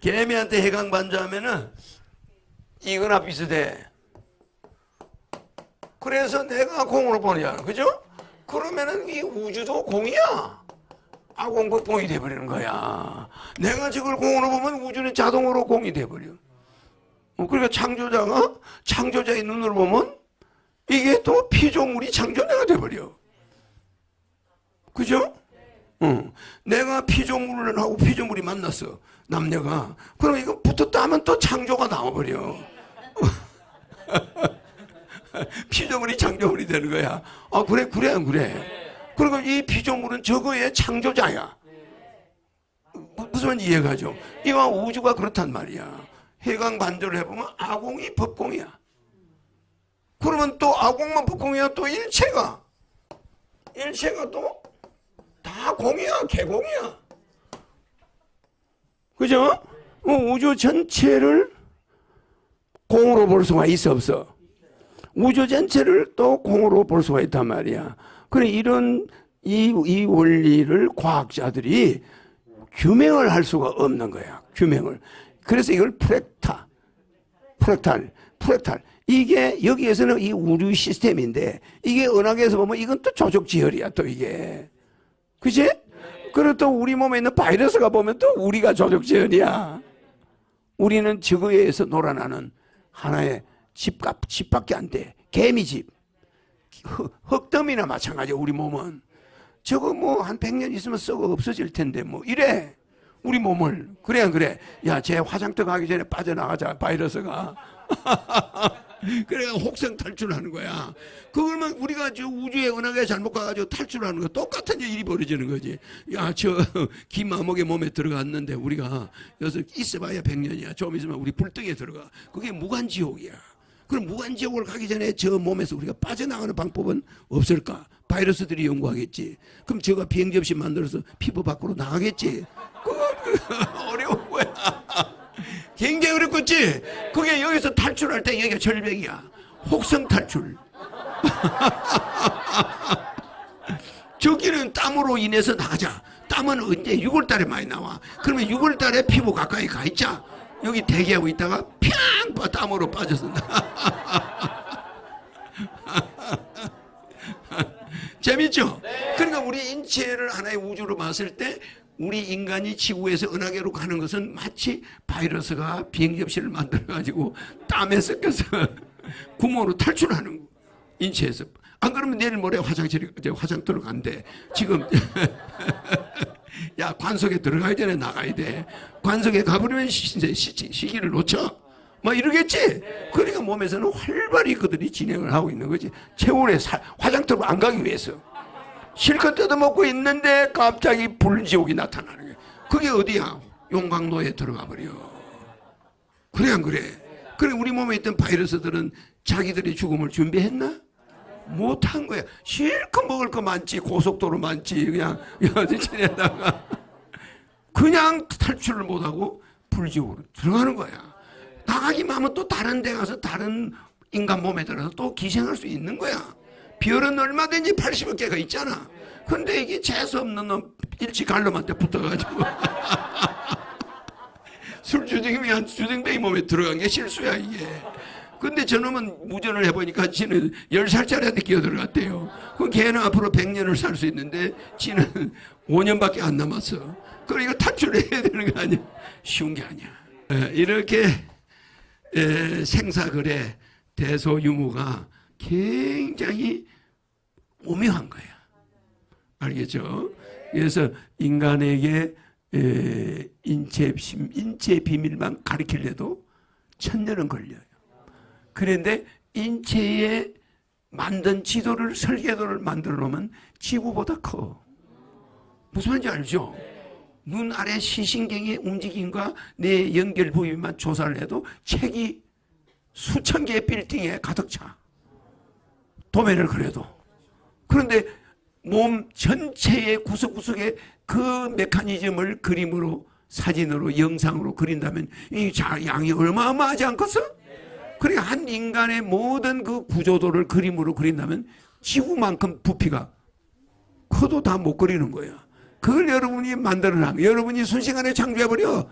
개미한테 해강 반주하면은 이거나 비슷해. 그래서 내가 공으로 보내잖아. 그죠? 그러면은 이 우주도 공이야. 아공복공이 돼버리는 거야. 내가 저걸 공으로 보면 우주는 자동으로 공이 돼버려. 어, 그러니까 창조자가 창조자의 눈으로 보면 이게 또 피조물이 창조자가 돼버려. 그죠? 응. 내가 피조물을 하고 피조물이 만났어. 남녀가. 그럼 이거 붙었다 하면 또 창조가 나와버려. 피조물이 창조물이 되는 거야. 아, 그래, 그래, 안 그래. 그리고 이 피조물은 저거의 창조자야. 무- 무슨 이해가죠? 이와 우주가 그렇단 말이야. 해강 반조를 해보면 아공이 법공이야. 그러면 또 아공만 법공이야 또 일체가. 일체가 또다 공이야, 개공이야. 그죠? 어, 우주 전체를 공으로 볼 수가 있어, 없어? 우주 전체를 또 공으로 볼 수가 있단 말이야. 그래, 이런, 이, 이 원리를 과학자들이 규명을 할 수가 없는 거야. 규명을. 그래서 이걸 프렉타, 프렉탈, 프렉탈. 이게 여기에서는 이 우주 시스템인데 이게 은하계에서 보면 이건 또 조족지혈이야, 또 이게. 그지? 또 우리 몸에 있는 바이러스가 보면 또 우리가 조족지연이야. 우리는 의해서 놀아나는 하나의 집값, 집밖에 안 돼. 개미집. 흙- 흙더미나 마찬가지야, 우리 몸은. 저거 뭐 한 100년 있으면 썩어 없어질 텐데 뭐 이래. 우리 몸을. 그래, 안 그래? 야, 쟤 화장터 가기 전에 빠져나가자, 바이러스가. 그래 혹성 탈출하는 거야. 그걸만 우리가 저 우주의 은하계 잘못 가가지고 탈출하는 거 똑같은 일이 벌어지는 거지. 야 저 김마목의 몸에 들어갔는데 우리가 여기서 있어봐야 100년이야. 좀 있으면 우리 불등에 들어가. 그게 무간지옥이야. 그럼 무간지옥을 가기 전에 저 몸에서 우리가 빠져나가는 방법은 없을까? 바이러스들이 연구하겠지. 그럼 저가 비행 접시 만들어서 피부 밖으로 나가겠지. 그거 어려운 거야. 굉장히 어렵겠지? 그게 여기서 탈출할 때 여기가 절벽이야. 혹성 탈출. 저기는 땀으로 인해서 나가자. 땀은 언제 6월 달에 많이 나와. 그러면 6월 달에 피부 가까이 가 있자. 여기 대기하고 있다가 팡! 빠- 땀으로 빠져선다. 재밌죠? 그러니까 우리 인체를 하나의 우주로 봤을 때 우리 인간이 지구에서 은하계로 가는 것은 마치 바이러스가 비행접시를 만들어 가지고 땀에 섞여서 구멍으로 탈출하는 거. 인체에서. 안 그러면 내일 모레 화장실에 이제 화장터로 간대. 지금 야 관속에 들어가야 되네 나가야 돼. 관속에 가버리면 시, 이제 시, 시기를 놓쳐. 뭐 이러겠지. 그러니까 몸에서는 활발히 그들이 진행을 하고 있는 거지. 사- 화장터로 안 가기 위해서. 실컷 뜯어먹고 있는데 갑자기 불지옥이 나타나는 거야. 그게 어디야? 용광로에 들어가 버려. 그래 안 그래? 그래 우리 몸에 있던 바이러스들은 자기들의 죽음을 준비했나? 못한 거야. 실컷 먹을 거 많지, 고속도로 많지, 그냥 지내다가 그냥 탈출을 못하고 불지옥으로 들어가는 거야. 나가기만 하면 또 다른 데 가서 다른 인간 몸에 들어서 또 기생할 수 있는 거야. 별은 얼마든지 80억 개가 있잖아. 근데 이게 재수 없는 놈 일찍 갈놈한테 붙어가지고 술 주정이 한 주정뱅이 몸에 들어간 게 실수야 이게. 근데 저놈은 무전을 해보니까 지는 10살짜리한테 끼어 들어갔대요. 그 걔는 앞으로 100년을 살 수 있는데 지는 5년밖에 안 남았어. 그러니까 탈출해야 되는 거 아니야? 쉬운 게 아니야. 에, 이렇게 에, 생사거래 대소유무가 굉장히 오묘한 거야. 알겠죠? 그래서 인간에게 에, 인체, 심- 인체 비밀만 가르치려도 천년은 걸려요. 그런데 인체에 만든 지도를 설계도를 만들어 놓으면 지구보다 커. 무슨 말인지 알죠? 눈 아래 시신경의 움직임과 내 연결 부위만 조사를 해도 책이 수천 개의 빌딩에 가득 차. 도면을 그려도. 그런데 몸 전체의 구석구석에 그 메커니즘을 그림으로 사진으로 영상으로 그린다면 이 자- 양이 어마어마하지 않겠어? 그러니까 한 인간의 모든 그 구조도를 그림으로 그린다면 지구만큼 부피가 커도 다 못 그리는 거야. 그걸 여러분이 만들어놔. 여러분이 순식간에 창조해버려.